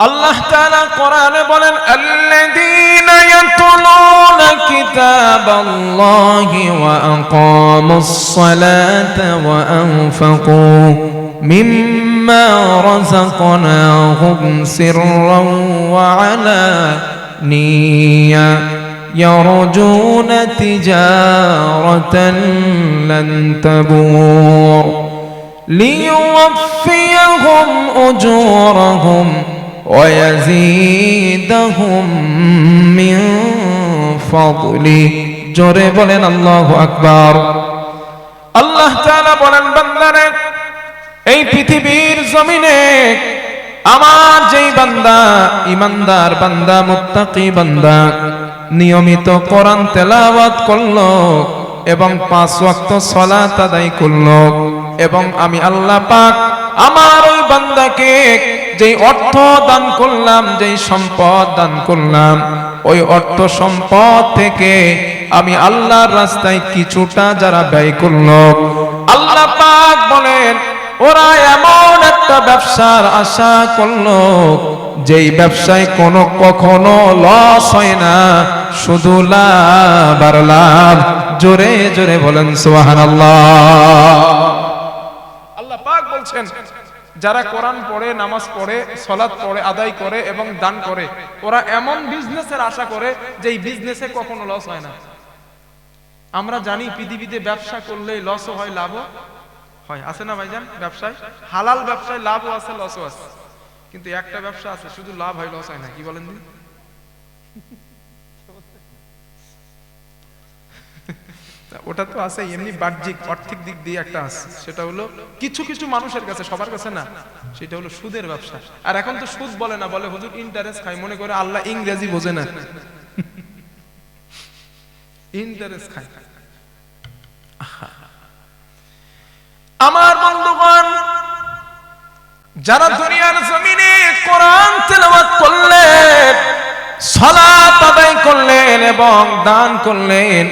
আল্লাহ তাআলা কোরআনে বলেন আল্লাযীনা ইয়াতলুনা কিতাবাল্লাহি ওয়া আকামুস সালাতা ওয়া আনফাকু মিম্মা রাযাকনাহুম সিররান ওয়া আলানিয়া يرجون تجارة لن تبور ليوفيهم أجورهم ويزيدهم من فضله জোরে বলেন আল্লাহু আকবার আল্লাহ তাআলা বলেন বান্দারে এই পৃথিবীর জমিনে আমার যেই বান্দা ইমানদার বান্দা মুত্তাকি বান্দা নিয়মিত কোরআন তেলাওয়াত করলো এবং পাঁচ ওয়াক্ত সালাত আদায় করলো এবং আমি আল্লাহ পাক আমার ওই বান্দাকে যেই অর্থ দান করলাম, যেই সম্পদ দান করলাম, ওই অর্থ সম্পদ থেকে আমি আল্লাহর রাস্তায় কিছুটা যারা ব্যয় করল, আল্লাহ পাক বলেন, ওরা এমন একটা ব্যবসার আশা করল, যেই ব্যবসায় কোনো কখনো লস হয় না, শুধু লাভ আর লাভ। জোরে জোরে বলেন সোহান আল্লাহ পাক বলছেন যারা কোরআন পড়ে, নামাজ পড়ে সলাদ পড়ে, আদায় করে এবং দান করে, ওরা এমন বিজনেসের আশা করে যে এই বিজনেসে কখনো লস হয় না। আমরা জানি পৃথিবীতে ব্যবসা করলে লসও হয়, লাভও হয়। আছে না ভাইজান ব্যবসায়? হালাল ব্যবসায় লাভও আছে লসও আছে। কিন্তু একটা ব্যবসা আছে, শুধু লাভ হয় লস হয় না। কি বলেন দিন ওটা তো আছে, এমনি বাহ্যিক আর্থিক দিক দিয়ে একটা আছে। সেটা হলো কিছু কিছু মানুষের কাছে, সবার কাছে না, সেটা হলো সুদের ব্যবসা। আর এখন তো সুদ বলে না, বলে হুজুর ইন্টারেস্ট খায়, মনে করে আল্লাহ ইংরেজি বোঝে না। ইন্টারেস্ট খায়। আমার বন্ধুগণ, যারা দুনিয়ার জমিনে কোরআন তেলাওয়াত করলেন, সালাত আদায় করলেন এবং দান করলেন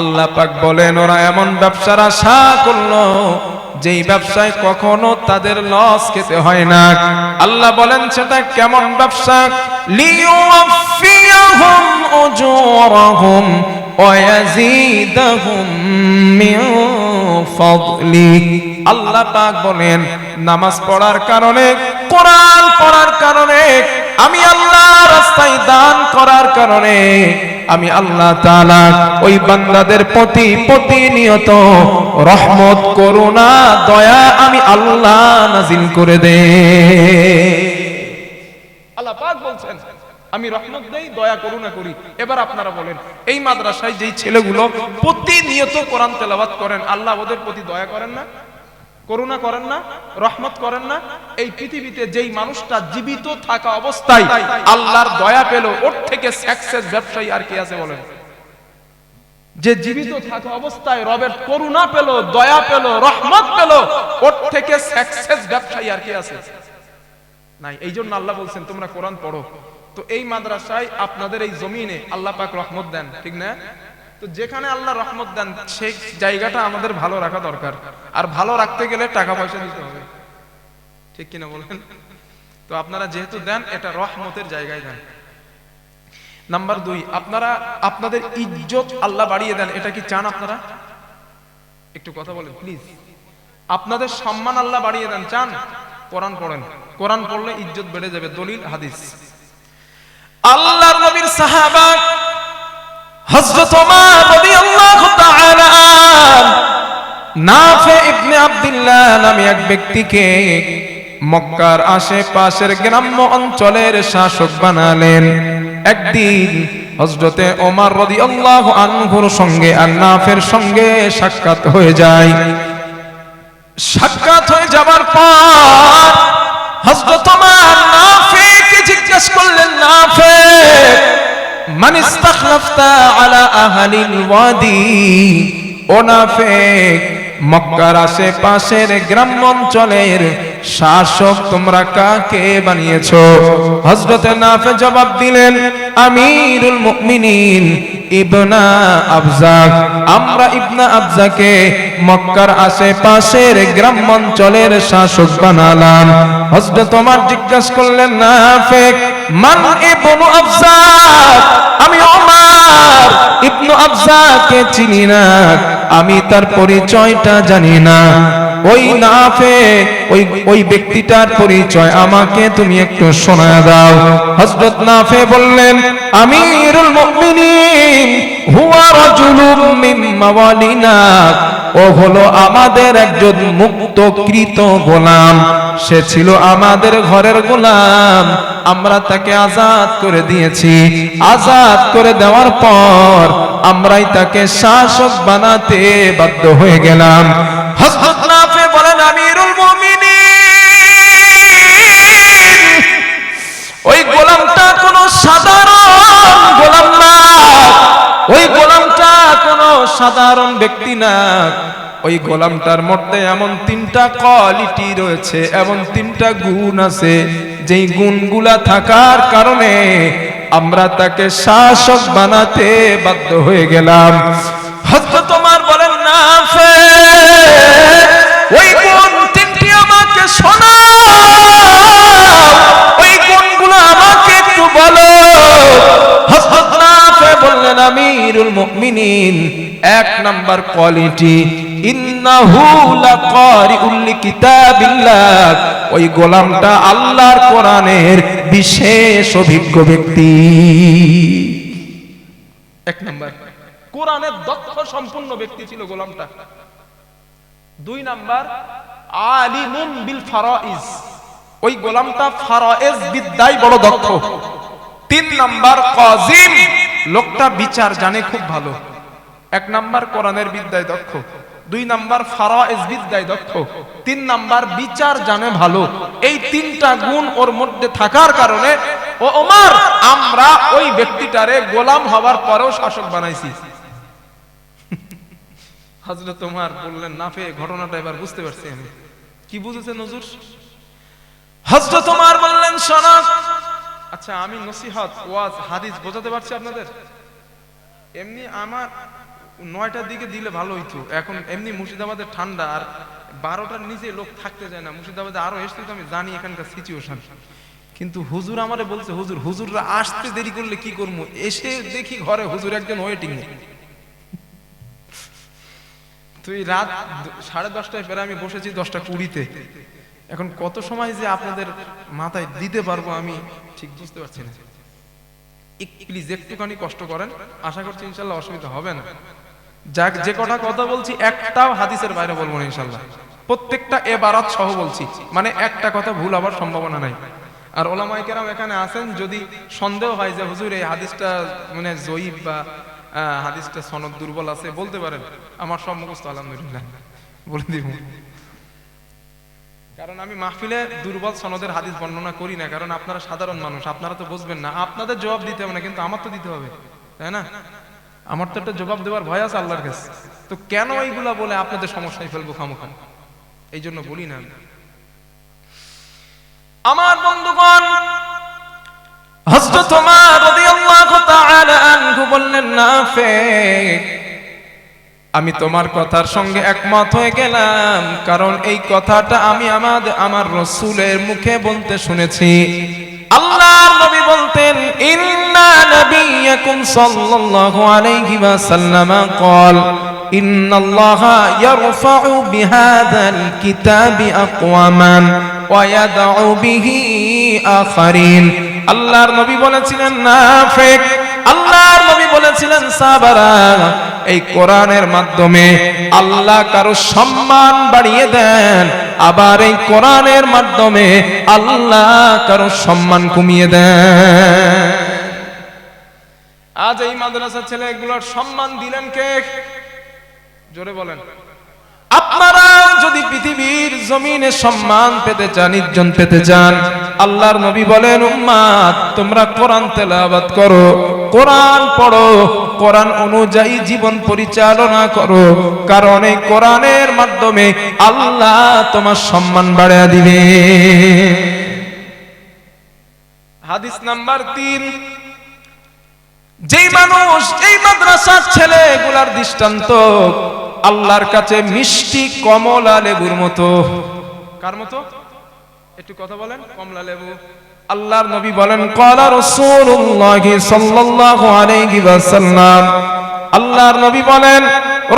আল্লাহ পাক বলেন, ওরা এমন ব্যবসার আশা করল, যেই ব্যবসায় কখনো তাদের লস খেতে হয় না। আল্লাহ বলেন, সেটা কেমন ব্যবসা? আল্লাহ পাক বলেন, নামাজ পড়ার কারণে, কোরআন পড়ার কারণে আমি আল্লাহ রাস্তায় দান করার কারণে আমি আল্লাহ তাআলা ওই বান্দাদের প্রতি প্রতিনিয়ত রহমত, করুণা, দয়া আমি আল্লাহ নাজিল করে দে। আমি রহমত দেই, দয়া, করুণা করি। এবার আপনারা বলেন, এই মাদ্রাসায় যেই ছেলেগুলো প্রতিনিয়ত কোরআন করেন, আল্লাহ ওদের প্রতি দয়া করেন না? করুণা করেন না, রহমত করেন না। এই পৃথিবীতে যেই মানুষটা জীবিত থাকা অবস্থায় আল্লাহর দয়া পেল, ওর থেকে সাকসেস ব্যবসায়ী আর কি আছে বলেন? যে জীবিত থাকা অবস্থায় রবের করুণা পেল, দয়া পেল, রহমত পেল, ওর থেকে সাকসেস ব্যবসায়ী আর কি আছে? নাই, এই জন্য আল্লাহ বলছেন, তোমরা কোরআন পড়ো। তো এই মাদ্রাসায় আপনাদের এই জমিনে আল্লাহ পাক রহমত দেন, ঠিক না? তো যেখানে আল্লাহ রহমত দেন, সেই জায়গাটা আমাদের ভালো রাখা দরকার। আর ভালো রাখতে গেলে টাকা পয়সা দিতে হবে। ঠিক কিনা বলেন? তো আপনারা যেহেতু দেন, এটা রহমতের জায়গায় দেন। নাম্বার দুই, আপনারা আপনাদের ইজ্জত আল্লাহ বাড়িয়ে দেন, এটা কি চান আপনারা? একটু কথা বলেন প্লিজ আপনাদের সম্মান আল্লাহ বাড়িয়ে দেন, চান? কোরআন পড়েন। কোরআন পড়লে ইজ্জত বেড়ে যাবে, দলিল, হাদিস। আল্লাহর নবীর সাহাবা হযরত ওমর রাদিয়াল্লাহু তাআলা নাফে ইবনে আব্দুল্লাহ নামে এক ব্যক্তিকে মক্কার আশেপাশের গ্রাম্য অঞ্চলের শাসক বানালেন। একদিন হযরতে ওমর রাদিয়াল্লাহু আনহুর সঙ্গে নাফের সঙ্গে সাক্ষাৎ হয়ে যায়। সাক্ষাৎ হয়ে যাবার পর হযরত ওমর নাফেকে জিজ্ঞেস করলেন, নাফে ওয়াদি, ও নাফেক, মক্কার আশেপাশের গ্রাম্য অঞ্চলের শাসক তোমরা কাকে বানিয়েছো? হযরতে নাফে জবাব দিলেন, আমিরুল মুমিনিন ইবনা আবজাক আমরা ইবনা আবজাকে মক্কার আশেপাশের গ্রামাঞ্চলের শাসক বানালাম। হযরত ওমর জিজ্ঞাসা করলেন, নাফিক মান ইবনু আবজাক আমি ওমর ইবনু আবজাকে চিনি না, আমি তার পরিচয়টা জানি না। ওই নাফে, ওই ওই ব্যক্তিটার পরিচয় আমাকে তুমি একটু শোনা দাও। হযরত নাফে বললেন, আমিরুল মুমিনিন, হুয়া রাজুলুম মিন মাওয়ালিনা, ও হলো আমাদের একজন মুক্তকৃত গোলাম। সে ছিল আমাদের ঘরের গোলাম। আমরা তাকে আজাদ করে দিয়েছি। আজাদ করে দেওয়ার পর আমরাই তাকে শাসক বানাতে বাধ্য হয়ে গেলাম। বলেন ওই গোলামটা কোনো সাধারণ গোলাম না। ওই গোলামটা কোনো সাধারণ ব্যক্তি না। ওই গোলামটার মধ্যে এমন তিনটা কোয়ালিটি রয়েছে, এমন তিনটা গুণ আছে। যেই গুণগুলা থাকার কারণে আমরা তাকে শাসক বানাতে বাধ্য হয়ে গেলাম। হয়তো তোমার বলেন, না ওই গুণ তিনটি আমাকে শোনা। ওই গুণগুলো আমাকে একটু বলো। আল্লাহর কোরআনের বিশেষ অভিজ্ঞ ব্যক্তি। এক নাম্বার। কোরআনের দক্ষ সম্পূর্ণ ব্যক্তি ছিল গোলামটা। দুই নাম্বার, আলিমুন বিল ফারাইজ। ওই গোলামটা ফারাইজ বিদ্যায় বড় দক্ষ। তিন নাম্বার, কাজিম। লোকটা বিচার জানে খুব ভালো। এক নাম্বার কোরআনের বিদ্যায় দক্ষ, দুই নাম্বার ফারাইজ বিদ্যায় দক্ষ, তিন নাম্বার বিচার জানে ভালো। এই তিনটা গুণ ওর মধ্যে থাকার কারণে, ও ওমর, আমরা ওই ব্যক্তিটারে গোলাম হওয়ার পরেও শাসক বানাইছি। হজরত তোমার বললেন নাফে ঘটনাটা এবার বুঝতে পারছি আমি। কি বুঝেছেন হুজুর? হজরত তোমার বললেন, শোনা আচ্ছা আমি নসিহত, ওয়াজ, হাদিস বোঝাতে পারছি আপনাদের? এমনি আমার নয়টার দিকে দিলে ভালো হইতো। এখন এমনি মুর্শিদাবাদের ঠান্ডা আর বারোটার নিচে লোক থাকতে যায় না। মুর্শিদাবাদে আরও এসছে তো আমি জানি এখানকার সিচুয়েশন কিন্তু হুজুর আমারে বলছে, হুজুর, হুজুররা আসতে দেরি করলে কি করব? এসে দেখি ঘরে হুজুর একজন ওয়েটিং তুই রাত সাড়ে দশটায় ফেরে আমি বসেছি দশটা কুড়িতে। এখন কত সময় যে আপনাদের মাথায় দিতে পারব আমি ঠিক বুঝতে পারছি না। প্লিজ একটুখানি কষ্ট করেন, আশা করছি ইনশাল্লাহ অসুবিধা হবে না। যাক, যে কটা কথা বলছি, একটাও হাদিসের বাইরে বলব না ইনশাল্লাহ। প্রত্যেকটা এবারাত সহ বলছি মানে একটা কথা ভুল হবার সম্ভাবনা নাই। আর ওলামাই কেরাম এখানে আছেন, যদি সন্দেহ হয় যে হুজুর, এই হাদিসটা মানে জয়ীব বা হাদিসটা সনদ দুর্বল আছে, বলতে পারেন। আমার সব মুখস্থ, আলহামদুলিল্লাহ। বলে দিব। কারণ আমি মাহফিলে দুর্বল সনদের হাদিস বর্ণনা করি না, কারণ আপনারা সাধারণ মানুষ, আপনারা তো বুঝবেন না। আপনাদের জবাব দিতে হবে না, কিন্তু আমার তো দিতে হবে, তাই না? আমার তো একটা জবাব দেওয়ার ভয় আছে আল্লাহর কাছে। তো কেন এইগুলা বলে আপনাদের সমস্যায় ফেলব খামোখান এই জন্য বলি না আমার বন্ধুগণ, হযরত ওমর রাদিয়াল্লাহু তাআলা আনহু বললেন নাফিক আমি তোমার কথার সঙ্গে একমত হয়ে গেলাম, কারণ এই কথাটা আমি আমাদের আমার রসুলের মুখে বলতে শুনেছি। আল্লাহর নবী বলতেন, ইন্না নাবিয়াকুম সাল্লাল্লাহু আলাইহি ওয়াসাল্লাম কল, ইন্নাল্লাহা ইয়ারফাউ বিহাদাল কিতাবি আকওয়ামান ওয়া ইয়াদউ বিহি আখারিন আল্লাহর নবী বলেছিলেন নাফিক আল্লাহর নবী বলেছিলেন সাহাবারা এই কোরআনের মাধ্যমে আল্লাহ কারও সম্মান বাড়িয়ে দেন। আবার এই কোরআনের মাধ্যমে আল্লাহ কারও সম্মান কমিয়ে দেন। আজ এই মাদ্রাসার ছেলেগুলোর সম্মান দিলেন কে? জোরে বলেন। আপনারা যদি পৃথিবীর জমিনে সম্মান পেতে চান ইজ্জন পেতে চান, আল্লাহর নবী বলেন, উম্মাদ, তোমরা কোরআন তেলাওয়াত করো, কোরআন পড়ো কোরআন অনুযায়ী জীবন পরিচালনা করো। কারণ এই কোরআনের মাধ্যমে আল্লাহ তোমার সম্মান বাড়ায় দিবে। হাদিস নাম্বার তিন, যেই মানুষ এই মাদ্রাসার ছেলেগুলার দৃষ্টান্ত আল্লাহর কাছে মিষ্টি কমলা লেবুর মতো। কার মতো? একটু কথা বলেন, কমলা লেবু। আল্লাহর নবী বলেন, কলা রাসূলুল্লাহি সাল্লাল্লাহু আলাইহি ওয়াসাল্লাম। আল্লাহর নবী বলেন,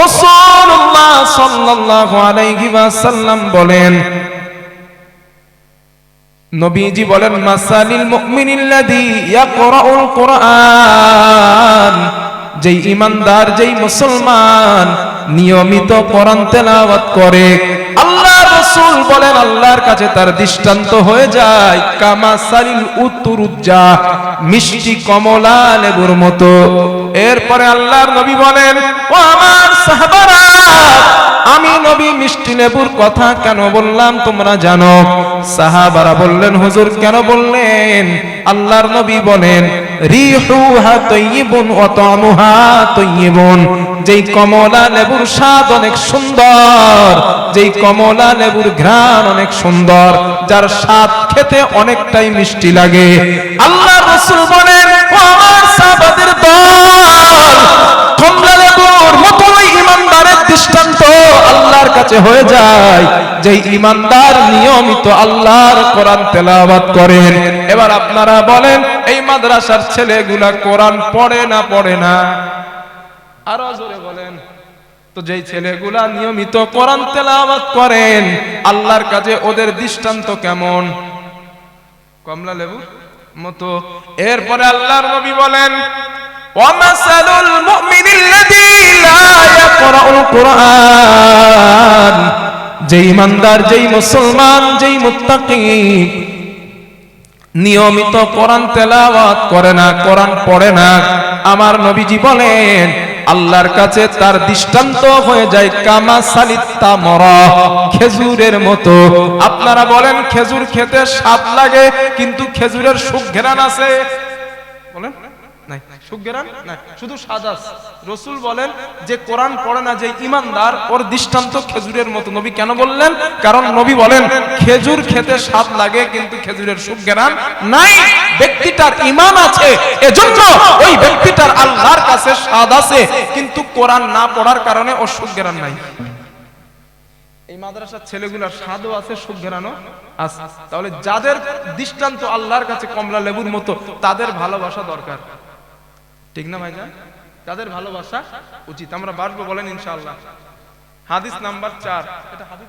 রাসূলুল্লাহ সাল্লাল্লাহু আলাইহি ওয়াসাল্লাম বলেন, নবীজি বলেন, মাসালিল মুমিনিল্লাযী ইয়াকরাউল কোরআন। যেই ইমানদার, যেই মুসলমান নিয়মিত কোরআন তেলাওয়াত করে, আল্লাহ রাসূল বলেন, আল্লাহর কাছে তার দৃষ্টান্ত হয়ে যায়। কামা কামাসালিল উতুরুজ্জা মিষ্টি কমলা লেবুর মতো। এরপরে আল্লাহর নবী বলেন, ও আমার সাহাবারা, আমি নবী মিষ্টি লেবুর কথা কেন বললাম তোমরা জানো? সাহাবারা বললেন, হুজুর, কেন বললেন? আল্লাহর নবী বলেন যেই কমলা লেবুর স্বাদ অনেক সুন্দর, যেই কমলা লেবুর ঘ্রাণ অনেক সুন্দর, যার স্বাদ খেতে অনেকটাই মিষ্টি লাগে। আল্লাহ রসুল বলেন কাছে হয়ে যায় যে ইমানদার নিয়মিত আল্লাহর কোরআন তেলাবাদ করেন। এবার আপনারা বলেন, এই মাদ্রাসার ছেলেগুলা কোরআন পড়ে না পড়ে না? আরও জোরে বলেন। তো যেই ছেলেগুলা নিয়মিত কোরআন তেলাবাদ করেন, আল্লাহর কাছে ওদের দৃষ্টান্ত কেমন? কমলা লেবু মতো। এরপরে আল্লাহর নবী বলেন ওয়ামাসালুল মুমিনিল্লাযী লা ইয়াকরাউল কুরআন। যেই ইমানদার, যেই মুসলমান, যেই মুত্তাকি, নিয়মিত কোরআন তেলাওয়াত করে না, কোরআন পড়ে না। আমার নবীজি বলেন, আল্লাহর কাছে তার দৃষ্টান্ত হয়ে যায়, কামা সালিত্তা মরা খেজুরের মতো। আপনারা বলেন, খেজুর খেতে স্বাদ লাগে, কিন্তু খেজুরের সুখ ঘেরান আছে? সুজ্ঞান না আল্লাহর কাছে স্বাদ আছে, কিন্তু কোরআন না পড়ার কারণে ওর সুজ্ঞান নাই। এই মাদ্রাসার ছেলেগুলার স্বাদও আছে, সুখ ঘেরানো তাহলে যাদের দৃষ্টান্ত আল্লাহর কাছে কমলা লেবুর মতো, তাদের ভালোবাসা দরকার। ঠিক না ভাইজান? তাদের ভালোবাসা উচিত আমরা বাসবো বলেন ইনশাআল্লাহ। হাদিস নাম্বার চার। এটা হাদিস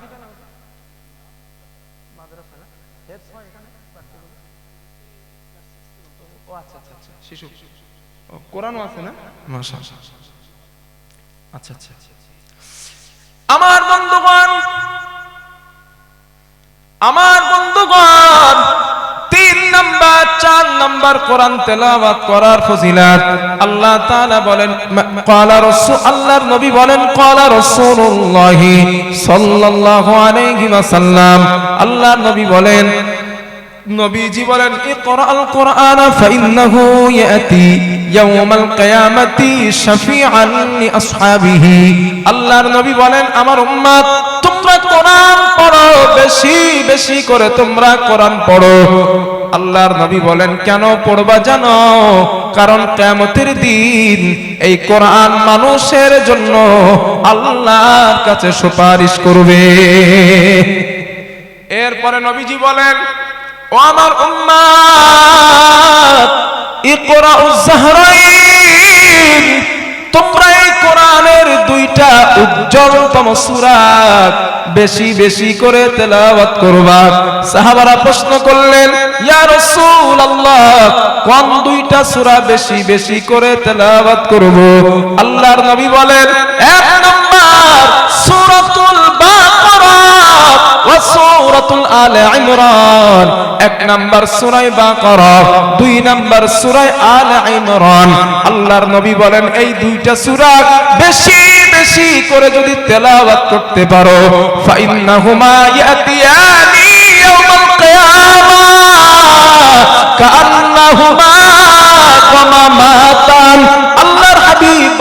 আচ্ছা আচ্ছা আচ্ছা। শিশু। কোরআনও আছে না? আচ্ছা আচ্ছা। আমার বন্ধুগণ নাম্বার কোরআন তেলাওয়াত করার ফজিলত। আল্লাহ তাআলা বলেন ক্বালা রাসূল আল্লাহর নবী বলেন, ক্বালা রাসূলুল্লাহ সাল্লাল্লাহু আলাইহি ওয়াসাল্লাম। আল্লাহর নবী বলেন, নবীজি বলেন ইকরাল কোরআন ফাইন্নাহু ইয়াতি ইয়াউমাল কিয়ামাতি শাফিআন লিআসহাবিহি আল্লাহর নবী বলেন, আমার উম্মত কোরআন পড়ো বেশি বেশি করে তোমরা কোরআন পড়ো। আল্লাহর নবী বলেন, কেন পড়বা জানো? কারণ কিয়ামতের দিন এই কোরআন মানুষের জন্য আল্লাহর কাছে সুপারিশ করবে। এরপরে নবীজি বলেন, ও আমার উম্মাত ইকরাউজ জাহরাইন, তোমরা এই কোরআনের দুইটা উজ্জ্বলতম সূরা বেশি বেশি করে তেলাওয়াত করবা। সাহাবারা প্রশ্ন করলেন, ইয়া রাসূলুল্লাহ, কোন দুইটা সূরা বেশি বেশি করে তেলাওয়াত করব? আল্লাহর নবী বলেন, এক নাম্বার সূরাতুল বাকারা ওয়া সূরাতুল আলে ইমরান। এক নাম্বার সূরায়ে বাকারা, দুই নাম্বার সূরায়ে আলে ইমরান। আল্লাহর নবী বলেন, এই দুইটা সূরা বেশি বেশি করে যদি তেলাওয়াত করতে পারো ফাইন্নাহুমা ইয়াতিয়ানি ইয়াউমাল কিয়ামা কাআন্নাহুমা হাবিব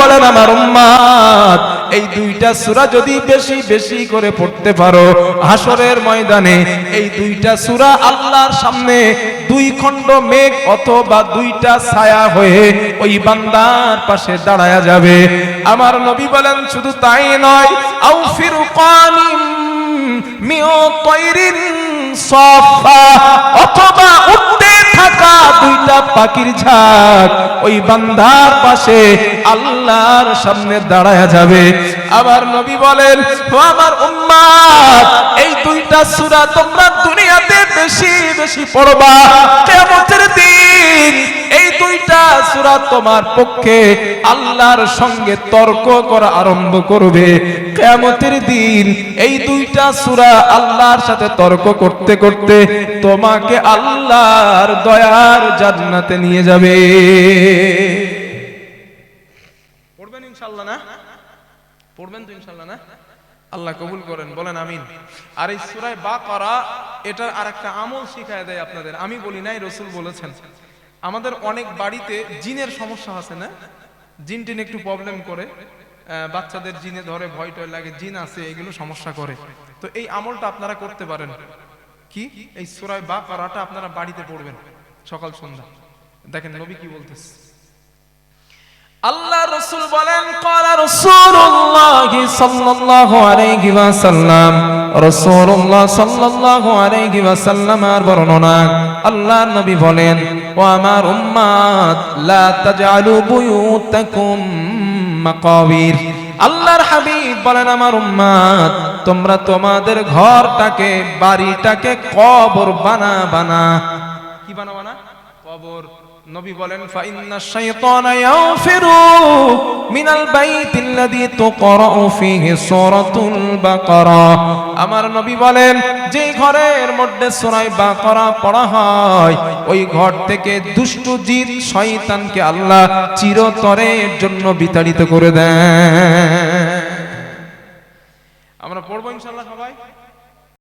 বলেন আমার উম্মাত এই দুইটা সূরা যদি বেশি বেশি করে পড়তে পারো হাসরের ময়দানে এই দুইটা সূরা আল্লাহর সামনে দুই খণ্ড মেঘ অথবা দুইটা ছায়া হয়ে ওই বান্দার পাশে দাঁড়ায়া যাবে। আমার নবী বলেন, শুধু তাই নয় আউ ফিরুকানিম মিও তৈরিন সফা, অথবা উঠতে থাকা দুইটা পাখির ঝাঁক, ওই বান্ধার পাশে আল্লাহর সামনে দাঁড়ায় যাবে। আবার নবী বলেন, ও আমার উম্মাত এই দুইটা সূরা তোমরা দুনিয়াতে বেশি বেশি পড়বা। কিয়ামতের দিন এই দুইটা সূরা তোমার পক্ষে আল্লাহর সঙ্গে তর্ক করা আরম্ভ করবে। কিয়ামতের দিন এই দুইটা সূরা আল্লাহর সাথে তর্ক করতে করতে তোমাকে আল্লাহর দয়ার জান্নাতে নিয়ে যাবে। পড়বেন ইনশাআল্লাহ না? পড়বেন তো ইনশাআল্লাহ না? আল্লাহ কবুল করেন, বলেন আমিন। আর এই সুরায় বা করা এটার আরেকটা আমল শিখায় দেয় আপনাদের। আমি বলি নাই, রসুল বলেছেন। আমাদের অনেক বাড়িতে জিনের সমস্যা আছে না? জিন টিন একটু প্রবলেম করে। বাচ্চাদের জিনে ধরে ভয় টয় লাগে, জিন আছে, এগুলো সমস্যা করে। তো এই আমলটা আপনারা করতে পারেন। কি? এই সুরায় বা করাটা আপনারা বাড়িতে পড়বেন সকাল সন্ধ্যা। দেখেন নবী কি বলতেছে। আল্লাহ রসুল বলেন, কলা রসুল্লাহ ওয়াসাল্লামের বর্ণনা। আল্লাহ নবী বলেন, ও আমার লা বুয়ুতাকুম মাকাবির। আল্লাহর হাবিব বলেন, আমার উম্মাত তোমরা তোমাদের ঘরটাকে, বাড়িটাকে কবর বানা বানা। কি বানাবা না কবর। নবী বলেন, ফাইন্না শাইতানা ইয়াফিরু মিনাল তুকরাউ ফীহি সূরাতুল বাকারা। আমার নবী বলেন, যে ঘরের মধ্যে সূরা বাকারা পড়া হয়, ওই ঘর থেকে দুষ্ট জিন শয়তানকে আল্লাহ চিরতরের জন্য বিতাড়িত করে দেন। আমরা পড়ব ইনশাআল্লাহ।